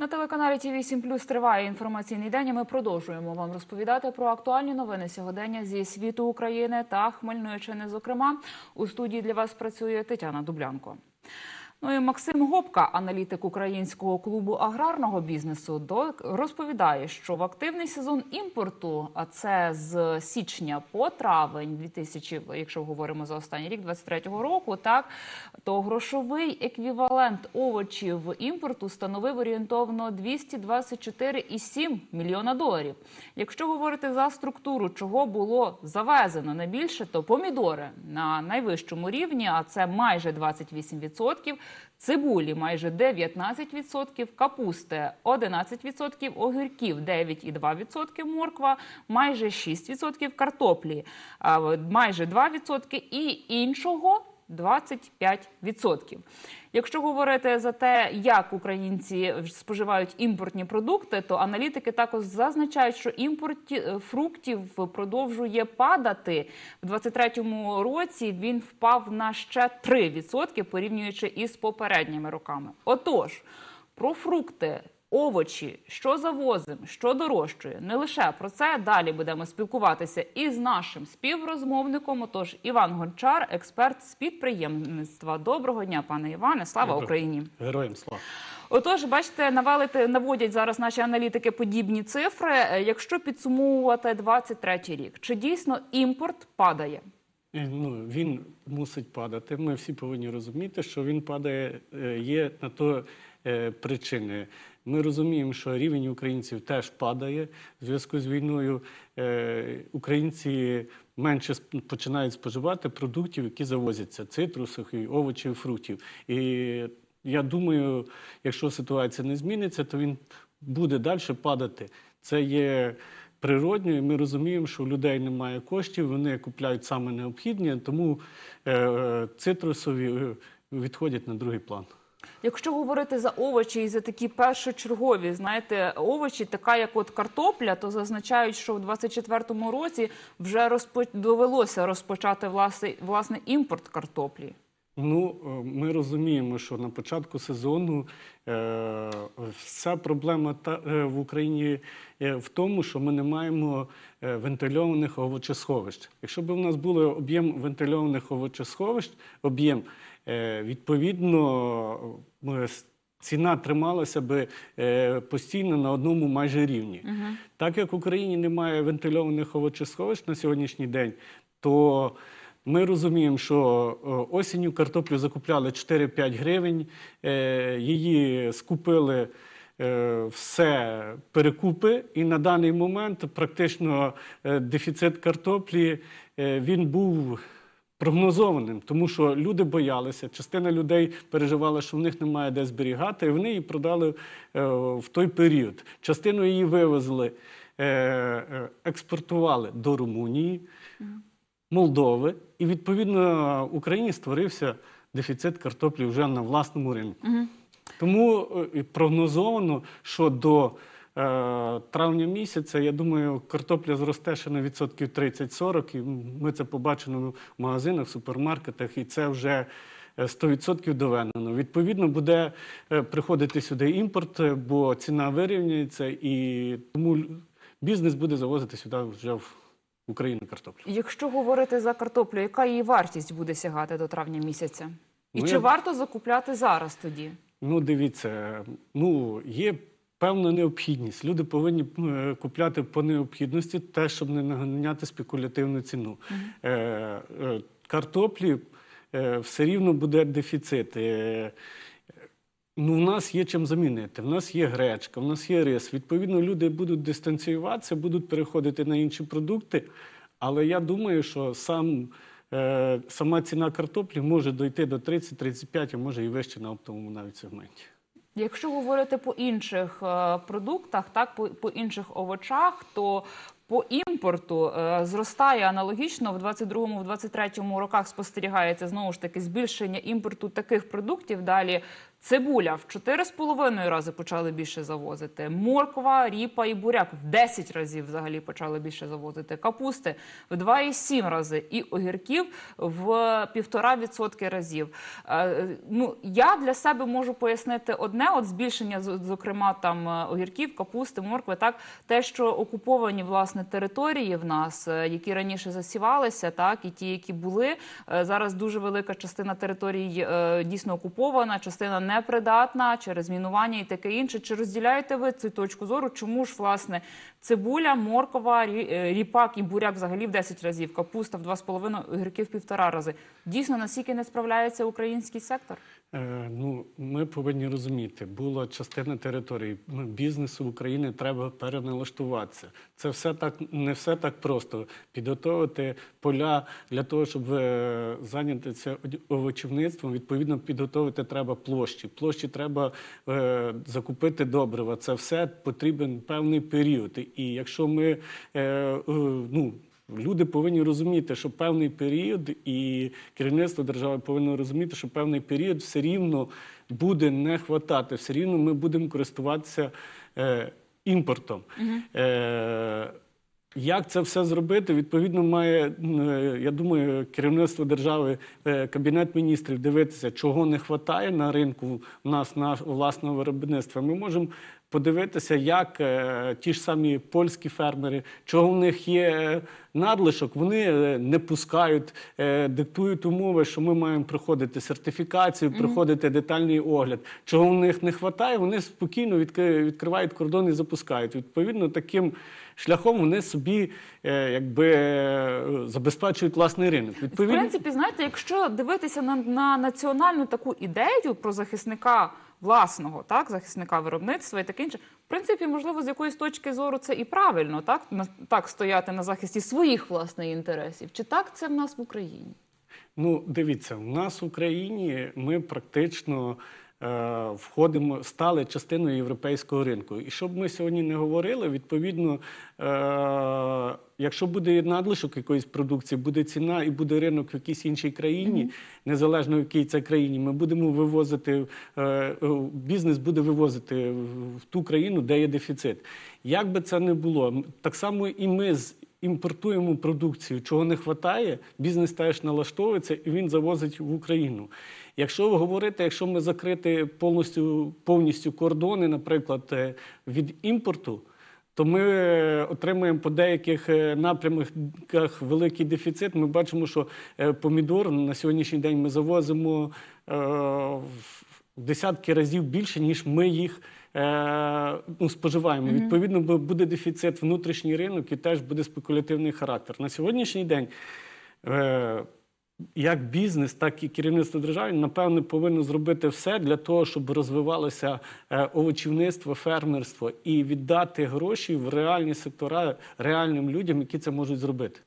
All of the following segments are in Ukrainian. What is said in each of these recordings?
На телеканалі ТІВІ 7 Плюс триває інформаційний день. і Ми продовжуємо вам розповідати про актуальні новини сьогодення зі світу України та Хмельниччини. Зокрема, у студії для вас працює Тетяна Дублянко. Ну і Максим Гопка, аналітик українського клубу аграрного бізнесу, розповідає, що в активний сезон імпорту, а це з січня по травень 2000, якщо говоримо за останній рік 23-го року, так то грошовий еквівалент овочів імпорту становив орієнтовно 224,7 мільйона доларів. Якщо говорити за структуру, чого було завезено найбільше, то помідори на найвищому рівні, а це майже 28%, цибулі майже 19%, капусти 11%, огірків 9,2%, морква майже 6%, картоплі майже 2% і іншого 25%. Якщо говорити за те, як українці споживають імпортні продукти, то аналітики також зазначають, що імпорт фруктів продовжує падати. В 2023 році він впав на ще 3%, порівнюючи із попередніми роками. Отож, про фрукти. Овочі, що завозимо, що дорожчує, не лише про це далі будемо спілкуватися із нашим співрозмовником. Отож, Іван Гончар, експерт з підприємництва. Доброго дня, пане Іване. Слава. Україні! Героям слава. Отож, бачите, навалити наводять зараз наші аналітики подібні цифри. Е, Якщо підсумовувати 23 рік, чи дійсно імпорт падає? Ну, він мусить падати. Ми всі повинні розуміти, що він падає, е, є на то е, причини. Ми розуміємо, що рівень українців теж падає. В зв'язку з війною е, українці менше починають споживати продуктів, які завозяться цитрусових, овочів, фруктів. І я думаю, якщо ситуація не зміниться, то він буде далі падати. Це є природньо, і ми розуміємо, що у людей немає коштів, вони купляють саме необхідні, тому е, е, цитрусові відходять на другий план. Якщо говорити за овочі і за такі першочергові, знаєте, овочі, така як от картопля, то зазначають, що в 24-му році вже розпо... довелося розпочати власне, власне імпорт картоплі. Ну, е, ми розуміємо, що на початку сезону е, вся проблема та, е, в Україні е, в тому, що ми не маємо е, вентильованих овочесховищ. Якщо б у нас був об'єм вентильованих овочесховищ, об'єм, е, відповідно, е, ціна трималася би е, постійно на одному майже рівні. Так як в Україні немає вентильованих овочесховищ на сьогоднішній день, то ми розуміємо, що е, осінню картоплю закупляли 4-5 гривень, е, її скупили е, все перекупи, і на даний момент практично дефіцит картоплі він був прогнозованим, тому що люди боялися. Частина людей переживала, що в них немає де зберігати, і вони її продали в той період. Частину її вивезли, експортували до Румунії. Молдови, і відповідно Україні створився дефіцит картоплі вже на власному ринку. Тому е, прогнозовано, що до е, травня місяця, я думаю, картопля зросте ще на відсотків 30-40, і ми це побачимо в магазинах, супермаркетах, і це вже е, 100% доведено. Відповідно, буде е, приходити сюди імпорт, е, бо ціна вирівняється, і тому бізнес буде завозити сюди вже в Україну картоплю. Якщо говорити за картоплю, яка її вартість буде сягати до травня місяця? І Ну, чи я- варто закупляти зараз тоді? Ну, дивіться, ну є певна необхідність. Люди повинні е, купляти по необхідності, те, щоб не наганяти спекулятивну ціну. Е, е, картоплі е, все рівно буде дефіцит. Е, Ну, в нас є чим замінити. В нас є гречка, в нас є рис. Відповідно, люди будуть дистанціюватися, будуть переходити на інші продукти. Але я думаю, що сам, е, сама ціна картоплі може дойти до 30-35, а може і вище на оптовому навіть сегменті. Якщо говорити по інших е, продуктах, так по, по інших овочах, то По імпорту е, зростає аналогічно в 22-му, в 23-му роках спостерігається знову ж таки збільшення імпорту таких продуктів. Далі цибуля в 4,5 рази почали більше завозити. Морква, ріпа і буряк в 10 разів взагалі почали більше завозити. Капусти в 2,7 рази і огірків в 1,5% разів. Е, Ну я для себе можу пояснити одне: от збільшення, зокрема, там е, огірків, капусти, моркви, так те, що окуповані власне території в нас, е, які раніше засівалися, так і ті, які були зараз. Дуже велика частина територій е, дійсно окупована, частина непридатна через мінування і таке інше. Чи розділяєте ви цю точку зору? Чому ж власне цибуля, моркова, е, ріпак і буряк взагалі в 10 разів, капуста в 2,5, огірки в півтора рази? Дійсно, наскільки не справляється український сектор? Е, ну, ми повинні розуміти, була частина території бізнесу України треба переналаштуватися. Це все так не все так просто. Підготовити поля для того, щоб е, зайнятися овочівництвом. Відповідно, підготовити треба площі. Площі треба е, закупити добрива. Це все потрібен певний період. І якщо ми е, е, ну. Люди повинні розуміти, що певний період, і керівництво держави повинно розуміти, що певний період все рівно буде не хватати, все рівно ми будемо користуватися е, імпортом. Е, як це все зробити? Відповідно, має, е, я думаю, керівництво держави, е, кабінет міністрів дивитися, чого не вистачає на ринку у нас на власного виробництва. Ми можемо подивитися, як е, ті ж самі польські фермери, чого в них є надлишок, вони е, не пускають, е, диктують умови, що ми маємо проходити сертифікацію, проходити детальний огляд. Чого в них не вистачає, вони спокійно відкри- відкривають кордон і запускають. Відповідно, таким шляхом вони собі е, якби е, забезпечують власний ринок. В принципі, знаєте, якщо дивитися на, на національну таку ідею про захисника власного, так, захисника виробництва і таке інше, в принципі, можливо, з якоїсь точки зору це і правильно, так, на, так стояти на захисті своїх власних інтересів. Чи так це в нас в Україні? Ну, дивіться, в нас в Україні ми практично входимо, стали частиною європейського ринку. І щоб ми сьогодні не говорили, відповідно, е, якщо буде надлишок якоїсь продукції, буде ціна і буде ринок в якійсь іншій країні, незалежно в якій це країні, ми будемо вивозити, е, е, бізнес буде вивозити в ту країну, де є дефіцит. Як би це не було, так само і ми з імпортуємо продукцію, чого не вистачає, бізнес теж налаштовується і він завозить в Україну. Якщо ви говорите, якщо ми закрити повністю, повністю кордони, наприклад, е, від імпорту, то ми е, отримуємо по деяких е, напрямках великий дефіцит. Ми бачимо, що помідор на сьогоднішній день ми завозимо в десятки разів більше, ніж ми їх ну, споживаємо. Відповідно, буде дефіцит внутрішній ринок і теж буде спекулятивний характер. На сьогоднішній день. Як бізнес, так і керівництво держави, напевне, повинно зробити все для того, щоб розвивалося е, овочівництво, фермерство і віддати гроші в реальні сектора реальним людям, які це можуть зробити.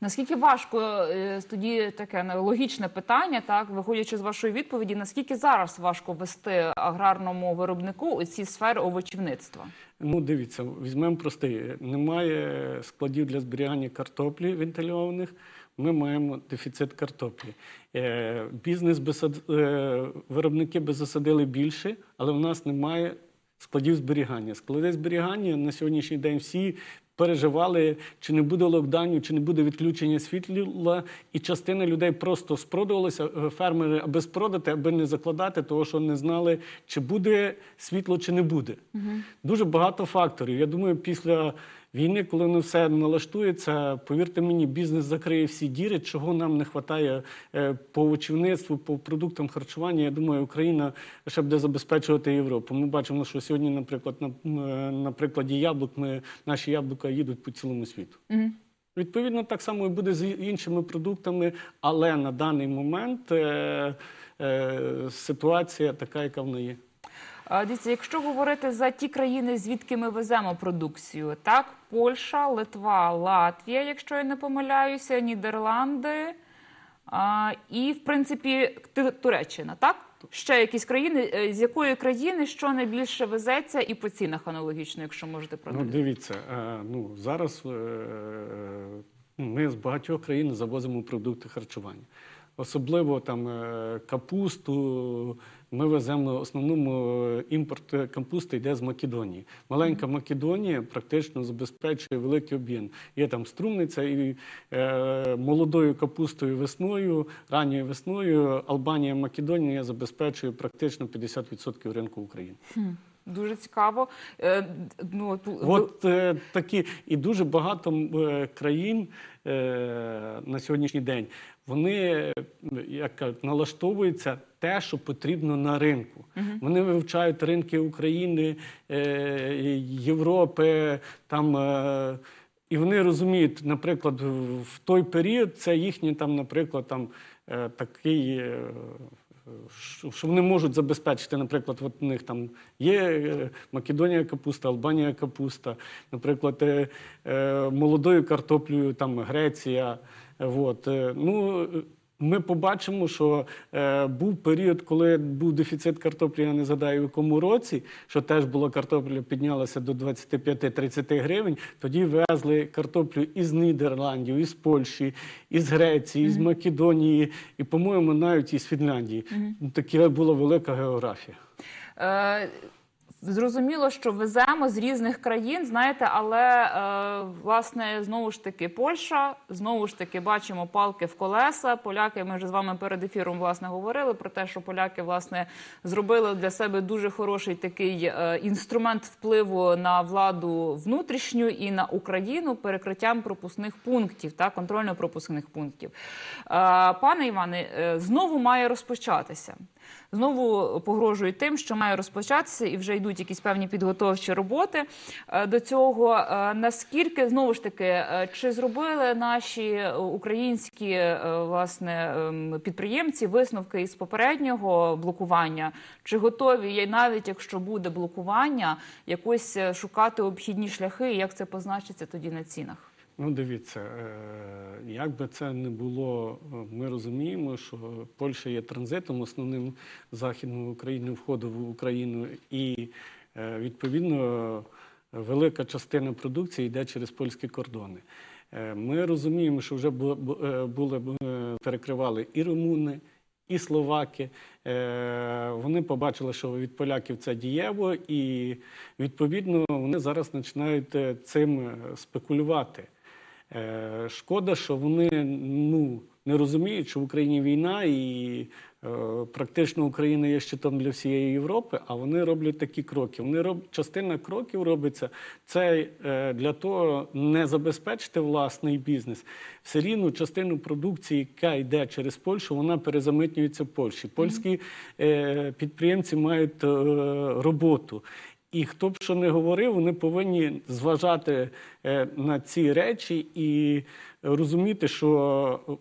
Наскільки важко е, тоді таке логічне питання, так виходячи з вашої відповіді, наскільки зараз важко вести аграрному виробнику у ці сфери овочівництва? Ну, дивіться, візьмемо простий. Немає складів для зберігання картоплі вентильованих. Ми маємо дефіцит картоплі. Е, бізнес би е, виробники би засадили більше, але в нас немає складів зберігання. Склади зберігання на сьогоднішній день всі переживали, чи не буде локдаунів, чи не буде відключення світла, і частина людей просто спродувалися, е, фермери, аби спродати, аби не закладати, того що не знали, чи буде світло, чи не буде. Дуже багато факторів. Я думаю, після війни, коли воно все налаштується, повірте мені, бізнес закриє всі діри, чого нам не вистачає е, по овочівництву, по продуктам харчування. Я думаю, Україна ще буде забезпечувати Європу. Ми бачимо, що сьогодні, наприклад, на, е, на прикладі яблук, ми, наші яблука їдуть по цілому світу. Відповідно, так само і буде з іншими продуктами, але на даний момент е, е, ситуація така, яка вона є. Дивіться, якщо говорити за ті країни, звідки ми веземо продукцію, так Польща, Литва, Латвія, якщо я не помиляюся, Нідерланди а, і, в принципі, Туреччина, так? Ще якісь країни, е, з якої країни що найбільше везеться і по цінах аналогічно, якщо можете Ну, дивіться, е, ну зараз е, ми з багатьох країн завозимо продукти харчування. Особливо там е, капусту. Ми веземо в основному е, імпорт е, капусти йде з Македонії. Маленька Македонія практично забезпечує великий об'єм. Є там струмниця і е, молодою капустою весною, ранньою весною Албанія, Македонія забезпечує практично 50% ринку України. Дуже цікаво. Е, Ну, от, От е, такі і дуже багато е, країн е, на сьогоднішній день вони як кажуть, налаштовуються те, що потрібно на ринку. Вони вивчають ринки України, е, Європи, там. Е, і вони розуміють, наприклад, в той період це їхній там, наприклад, там е, такий. що вони можуть забезпечити, наприклад, от у них там є Македонія капуста, Албанія капуста, наприклад, молодою картоплею там Греція. Е, От. е, Ну, е, ми побачимо, що е, був період, коли був дефіцит картоплі, я не згадаю в якому році, що теж була картопля, піднялася до 25-30 гривень. Тоді везли картоплю із Нідерландів, із Польщі, із Греції, із Македонії і, по-моєму, навіть із Фінляндії. Така була велика географія. Зрозуміло, що веземо з різних країн, знаєте, але е, власне знову ж таки Польща, знову ж таки бачимо палки в колеса. Поляки, ми вже з вами перед ефіром власне говорили про те, що поляки власне зробили для себе дуже хороший такий е, інструмент впливу на владу внутрішню і на Україну перекриттям пропускних пунктів та контрольно-пропускних пунктів. Е, пане Іване, е, знову має розпочатися. Знову погрожують тим, що має розпочатися, і вже йдуть якісь певні підготовчі роботи е, до цього. Е, Наскільки знову ж таки, е, чи зробили наші українські власне ем, підприємці висновки із попереднього блокування? Чи готові є навіть якщо буде блокування, якось шукати обхідні шляхи, і як це позначиться тоді на цінах? Ну, дивіться, е, як би це не було, е, ми розуміємо, що Польща є транзитом основним західної України, входу в Україну, і е, відповідно велика частина продукції йде через польські кордони. Ми розуміємо, що вже бу- бу- були перекривали і румуни, і словаки. Вони побачили, що від поляків це дієво, і відповідно вони зараз починають цим спекулювати. Е, Шкода, що вони ну, не розуміють, що в Україні війна і е, практично Україна є щитом для всієї Європи, а вони роблять такі кроки. Вони роб... Частина кроків робиться це е, для того не забезпечити власний бізнес. Все рівно частину продукції, яка йде через Польщу, вона перезамитнюється в Польщі. Польські е, підприємці мають е, роботу. І хто б що не говорив, вони повинні зважати е, на ці речі і розуміти, що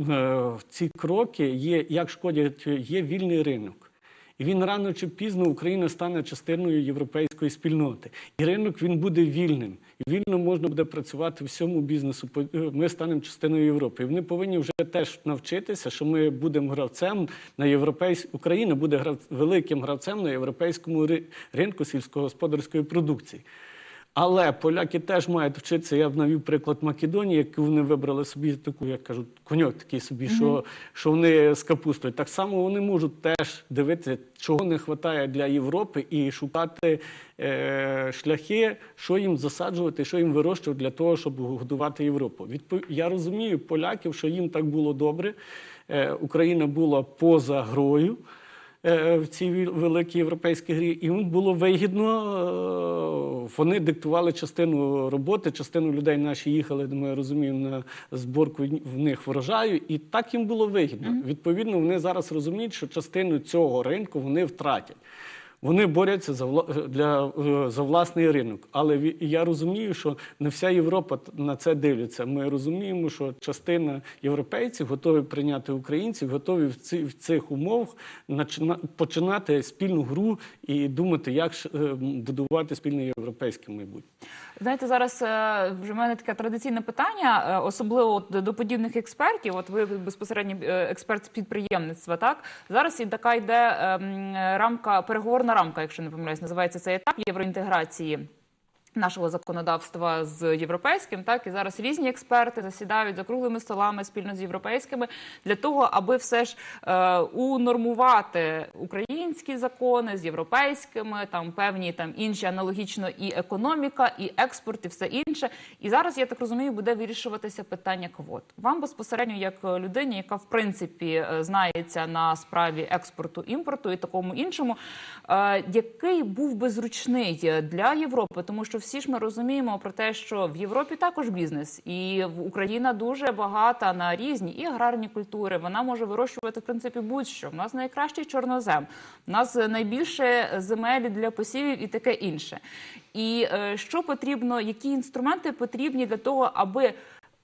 е, ці кроки є, як шкодять, є вільний ринок. І він рано чи пізно Україна стане частиною європейської спільноти. І ринок він буде вільним. І вільно можна буде працювати всьому бізнесу. Е, Ми станемо частиною Європи. І вони повинні вже теж навчитися, що ми будемо гравцем на європейсь... Україна буде грав... великим гравцем на європейському ри- ринку сільськогосподарської продукції. Але поляки теж мають вчитися. Я б навів приклад Македонії, яку вони вибрали собі таку, як кажуть, коньок такий собі, що, що вони з капустою. Так само вони можуть теж дивитися, чого не вистачає для Європи, і шукати е, шляхи, що їм засаджувати, що їм вирощувати для того, щоб годувати Європу. Відпов... Я розумію поляків, що їм так було добре. Е, Україна була поза грою в цій великій європейській грі, і їм було вигідно. е, Вони диктували частину роботи, частину людей наші їхали, ми розуміємо, на зборку в них врожаю, і так їм було вигідно. Відповідно, вони зараз розуміють, що частину цього ринку вони втратять. Вони борються за вла- для е, за власний ринок. Але я розумію, що не вся Європа на це дивиться. Ми розуміємо, що частина європейців готові прийняти українців, готові в ці в цих умовах починати спільну гру і думати, як е, будувати спільне європейське майбутнє. Знаєте, зараз е, вже в мене таке традиційне питання, е, особливо до подібних експертів. От ви безпосередньо е, експерт з підприємництва. Так зараз і така йде ем, рамка, переговорна рамка, якщо не помиляюсь, називається цей етап євроінтеграції. Нашого законодавства з європейським, так і зараз різні експерти засідають за круглими столами спільно з європейськими для того, аби все ж е, унормувати українські закони з європейськими, там певні там інші аналогічно і економіка, і експорт, і все інше. І зараз я так розумію, буде вирішуватися питання квот. Вам безпосередньо, як людині, яка в принципі е, знається на справі експорту, імпорту і такому іншому, е, який був би зручний для Європи, тому що всі ж ми розуміємо про те, що в Європі також бізнес, і Україна дуже багата на різні і аграрні культури. Вона може вирощувати в принципі будь-що. У нас найкращий чорнозем, у нас найбільше земель для посівів і таке інше. І е, що потрібно, які інструменти потрібні для того, аби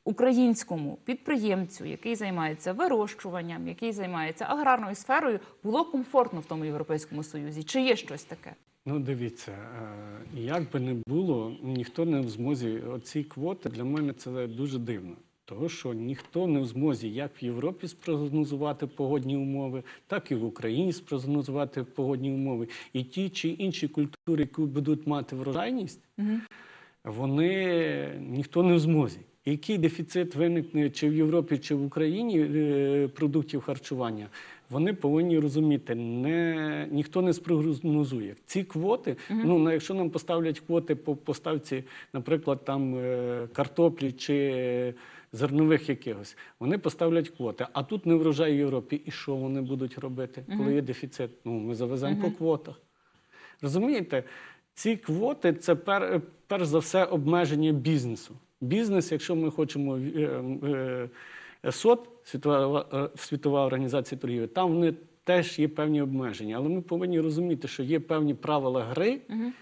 українському підприємцю, який займається вирощуванням, який займається аграрною сферою, було комфортно в тому європейському союзі? Чи є щось таке? Ну, дивіться, е, як би не було, ніхто не в змозі. Оці квоти для мене це дуже дивно. Тому що ніхто не в змозі як в Європі спрогнозувати погодні умови, так і в Україні спрогнозувати погодні умови. І ті чи інші культури, які будуть мати врожайність, вони ніхто не в змозі. Який дефіцит виникне чи в Європі, чи в Україні е, продуктів харчування, вони повинні розуміти, не, ніхто не спрогнозує. Ці квоти, ну на- якщо нам поставлять квоти по поставці, наприклад, там е, картоплі чи зернових якихось, вони поставлять квоти. А тут не врожай в Європі. І що вони будуть робити, коли є дефіцит? Ну ми завеземо по квотах. Розумієте, ці квоти це пер, перш за все обмеження бізнесу. Бізнес, якщо ми хочемо е, е, СОТ, світова, е, світова організація торгівлі, там вони теж є певні обмеження. Але ми повинні розуміти, що є певні правила гри,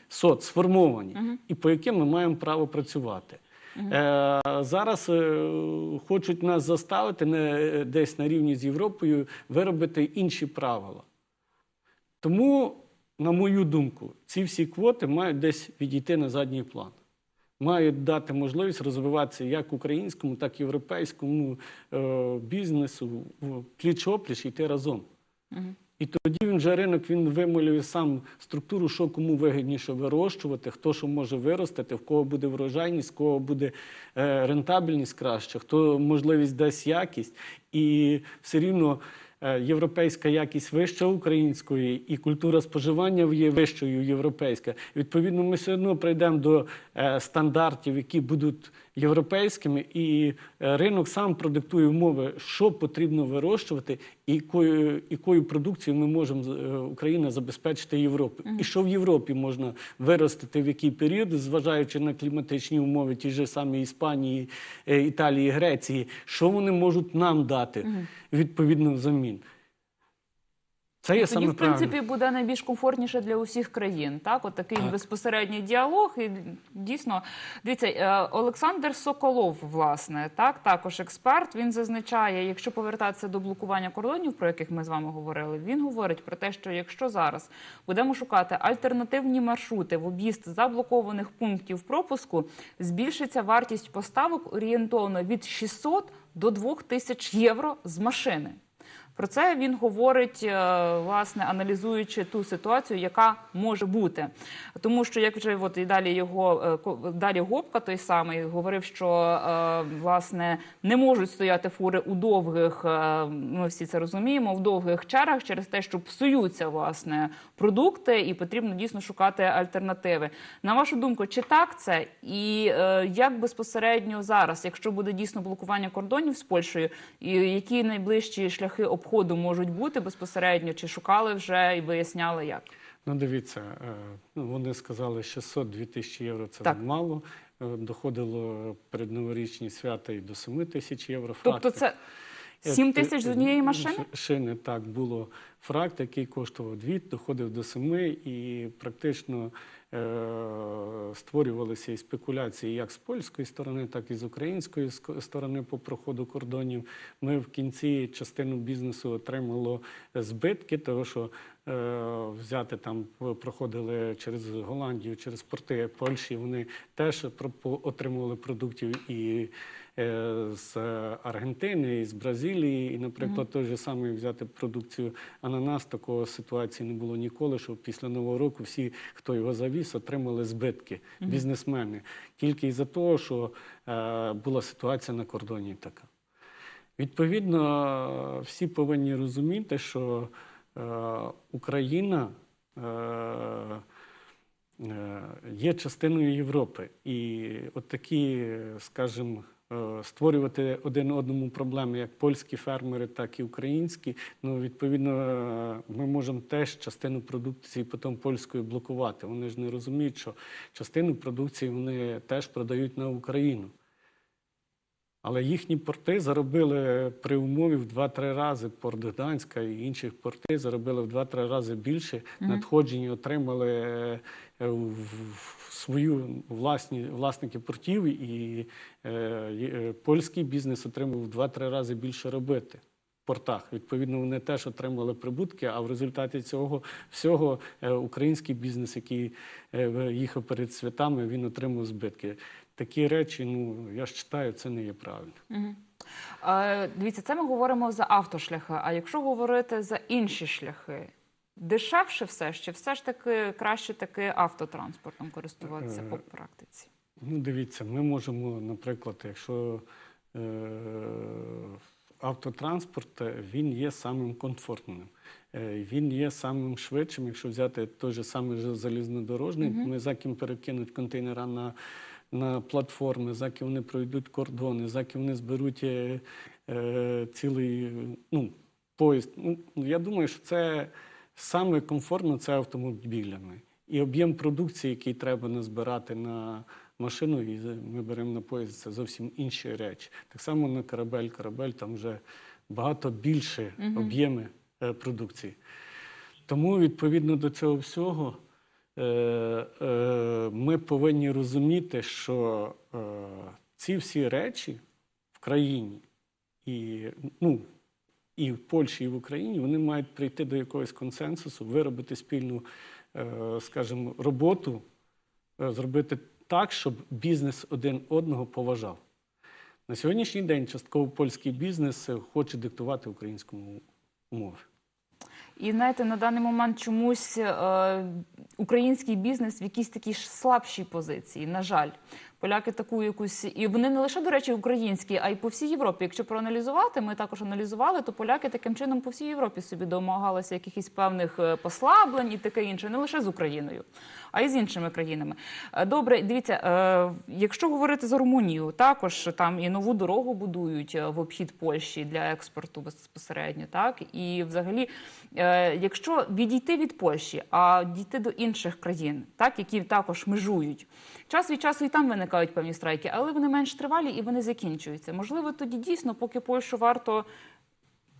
СОТ сформовані, і по яким ми маємо право працювати. Е, зараз е, хочуть нас заставити не, десь на рівні з Європою виробити інші правила. Тому, на мою думку, ці всі квоти мають десь відійти на задній план. Мають дати можливість розвиватися як українському, так і європейському е, бізнесу в пліч-опліч йти разом. І тоді він вже ринок він вималює сам структуру, що кому вигідніше вирощувати, хто що може виростити, в кого буде врожайність, в кого буде е, рентабельність краще, хто можливість дасть якість. І все рівно європейська якість вища української, і культура споживання є вищою європейська. Відповідно, ми все одно прийдемо до е, стандартів, які будуть європейськими, і е, ринок сам продиктує умови, що потрібно вирощувати, і якою, якою продукцією ми можемо е, Україна забезпечити Європу. І що в Європі можна виростити в який період, зважаючи на кліматичні умови, ті ж самі Іспанії, е, Італії, Греції, що вони можуть нам дати відповідно взамін. Це є Тоді, саме в правильно. принципі, буде найбільш комфортніше для усіх країн. Так, от такий Так. безпосередній діалог. І дійсно, дивіться, е, Олександр Соколов, власне, так, також експерт. Він зазначає, якщо повертатися до блокування кордонів, про яких ми з вами говорили, він говорить про те, що якщо зараз будемо шукати альтернативні маршрути в об'їзд заблокованих пунктів пропуску, збільшиться вартість поставок орієнтовно від 600 до 2000 євро з машини. Про це він говорить, е, власне, аналізуючи ту ситуацію, яка може бути. Тому що, як вже от і далі його е, далі Гопка, той самий, говорив, що е, власне не можуть стояти фури у довгих, ми всі це розуміємо, в довгих чергах через те, що псуються власне продукти, і потрібно дійсно шукати альтернативи. На вашу думку, чи так це? І е, як безпосередньо зараз, якщо буде дійсно блокування кордонів з Польщею, і які найближчі шляхи обходу можуть бути безпосередньо? Чи шукали вже і виясняли як? Ну, дивіться, е, ну, вони сказали, 600-2 тисячі євро це Так. мало. Е, Доходило перед новорічні свята і до 7 тисяч євро. Тобто, факти. це Сім тисяч з однієї машини? Шини, так, було фракт, який коштував дві, доходив до семи, і практично е- створювалися і спекуляції як з польської сторони, так і з української сторони по проходу кордонів. Ми в кінці частину бізнесу отримало збитки, тому що е- взяти там е, проходили через Голландію, через порти Польщі. Вони теж отримували продуктів і е, з Аргентини, з Бразилії. І, наприклад, той же самий взяти продукцію ананас, такого ситуації не було ніколи, що після Нового року всі, хто його завіз, отримали збитки, бізнесмени. Тільки із-за того, що е, була ситуація на кордоні така. Відповідно, всі повинні розуміти, що е, Україна е, е, є частиною Європи. І от такі, скажімо, е, створювати один одному проблеми, як польські фермери, так і українські. Ну, відповідно, е, ми можемо теж частину продукції потім польською блокувати. Вони ж не розуміють, що частину продукції вони теж продають на Україну. Але їхні порти заробили при умові в 2-3 рази порт Гданська і інших порти заробили в 2-3 рази більше. Надходження отримали е, в свою власні власники портів, і е, е, польський бізнес отримав в 2-3 рази більше робити. в Портах відповідно вони теж отримали прибутки. А в результаті цього всього е, український бізнес, який е, їхав перед святами, він отримав збитки. Такі речі, ну я ж читаю, це не є правильно. Мгм. Е, Дивіться, це ми говоримо за автошляхи. А якщо говорити за інші шляхи, дешевше все ж чи все ж таки краще таки автотранспортом користуватися по практиці? Ну, дивіться, ми можемо, наприклад, якщо е, автотранспорт е, він є самим комфортним, е, він є самим швидшим. Якщо взяти той же самий же залізнодорожник, ми за ким перекинуть контейнера на, на платформи, за ким вони пройдуть кордони, за ким вони зберуть е, е, цілий ну, поїзд. Ну, я думаю, що це саме комфортно це автомобілями. І об'єм продукції, який треба назбирати на машину, і ми беремо на поїзд, це зовсім інші речі. Так само на корабель. Корабель там вже багато більше об'єми е, продукції. Тому відповідно до цього всього ми повинні розуміти, що е, ці всі речі в країні і, ну, і в Польщі, і в Україні вони мають прийти до якогось консенсусу, виробити спільну, е, скажімо, роботу, е, зробити так, щоб бізнес один одного поважав. На сьогоднішній день частково польський бізнес е, хоче диктувати українському умови. І знаєте, на даний момент чомусь е, український бізнес в якійсь такій слабшій позиції. На жаль, поляки таку якусь, і вони не лише до речі українські, а й по всій Європі. Якщо проаналізувати, ми також аналізували, то поляки таким чином по всій Європі собі домагалися якихось певних е, послаблень і таке інше, не лише з Україною, а й з іншими країнами. Е, Добре, дивіться, е, якщо говорити за Румунію, також там і нову дорогу будують в обхід Польщі для експорту безпосередньо, так і взагалі, якщо відійти від Польщі, а дійти до інших країн, так які також межують, час від часу і там виникають певні страйки, але вони менш тривалі і вони закінчуються. Можливо, тоді дійсно, поки Польщу варто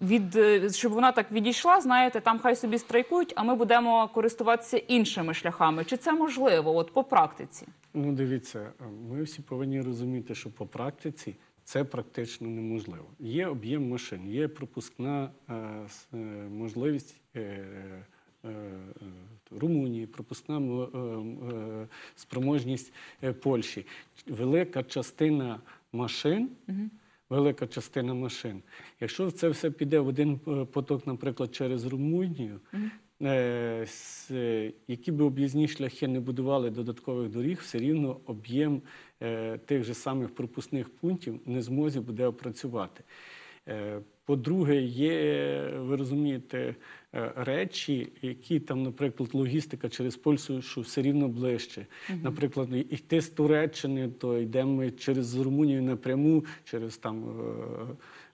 від е, щоб вона так відійшла, знаєте, там хай собі страйкують, а ми будемо користуватися іншими шляхами. Чи це можливо, от по практиці? Ну, дивіться, ми всі повинні розуміти, що по практиці це практично неможливо. Є об'єм машин, є пропускна е, е, можливість. Е, е, е, Румунії, пропускна е, е, спроможність е, Польщі. Велика частина машин, велика частина машин. Якщо це все піде в один е, поток, наприклад, через Румунію, е, е, які б об'їзні шляхи не будували додаткових доріг, все рівно об'єм е, тих же самих пропускних пунктів не змозі буде опрацювати. Е, По-друге, є, ви розумієте, е, речі, які там, наприклад, логістика через Польщу, що все рівно ближче. Наприклад, йти з Туреччини, то йдемо ми через Румунію напряму, через там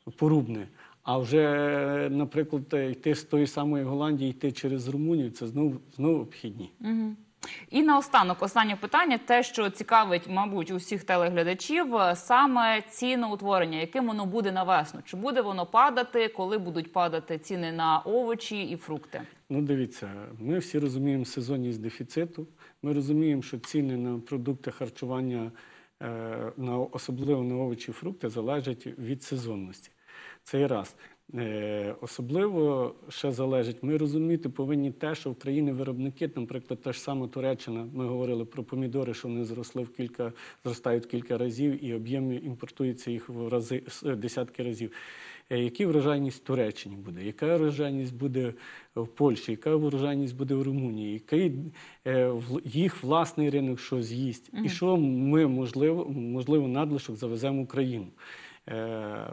е, Порубне. А вже, наприклад, йти з тої самої Голландії, йти через Румунію, це знову знову обхідні. Угу. І наостанок, останнє питання, те, що цікавить, мабуть, усіх телеглядачів, е, саме ціноутворення, яким воно буде на весну? Чи буде воно падати, коли будуть падати ціни на овочі і фрукти? Ну, дивіться, ми всі розуміємо сезонність дефіциту. Ми розуміємо, що ціни на продукти харчування, е, на, особливо на овочі і фрукти, залежать від сезонності. Це і раз. Е, Особливо ще залежить, ми розуміти повинні те, що в країни виробники, наприклад, та ж сама Туреччина, ми говорили про помідори, що вони зросли в кілька, зростають в кілька разів, і об'єм імпортується їх в рази десятки разів. Е, Які врожайність в Туреччині буде, яка врожайність буде в Польщі, яка врожайність буде в Румунії, який е, їх власний ринок що з'їсть, і що ми можливо, можливо надлишок завеземо в Україну. Е,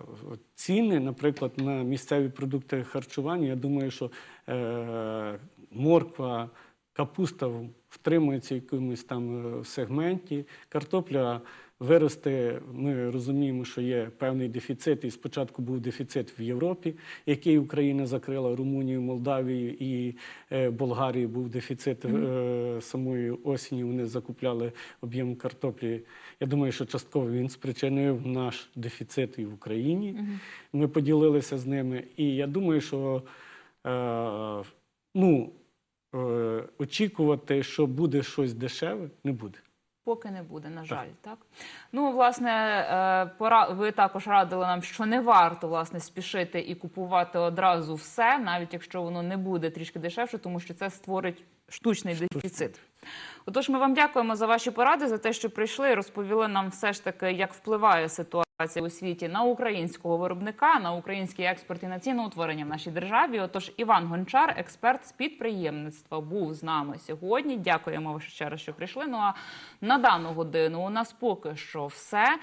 Ціни, наприклад, на місцеві продукти харчування, я думаю, що е, морква, капуста втримується в якомусь там е, сегменті, картопля виросте. Ми розуміємо, що є певний дефіцит, і спочатку був дефіцит в Європі, який Україна закрила Румунію, Молдавію і е, Болгарію. Був дефіцит е, самої осені. Вони закупляли об'єм картоплі. Я думаю, що частково він спричинив наш дефіцит і в Україні. Ми поділилися з ними. І я думаю, що е, ну, е, очікувати, що буде щось дешеве, не буде. Поки не буде, на жаль, так? Ну власне, е, пора ви також радили нам, що не варто власне спішити і купувати одразу все, навіть якщо воно не буде трішки дешевше, тому що це створить штучний дефіцит. Отож, ми вам дякуємо за ваші поради, за те, що прийшли і розповіли нам все ж таки, як впливає ситуація у світі на українського виробника, на український експорт і на ціноутворення в нашій державі. Отож, Іван Гончар, експерт з підприємництва, був з нами сьогодні. Дякуємо ще раз, що прийшли. Ну а на дану годину у нас поки що все.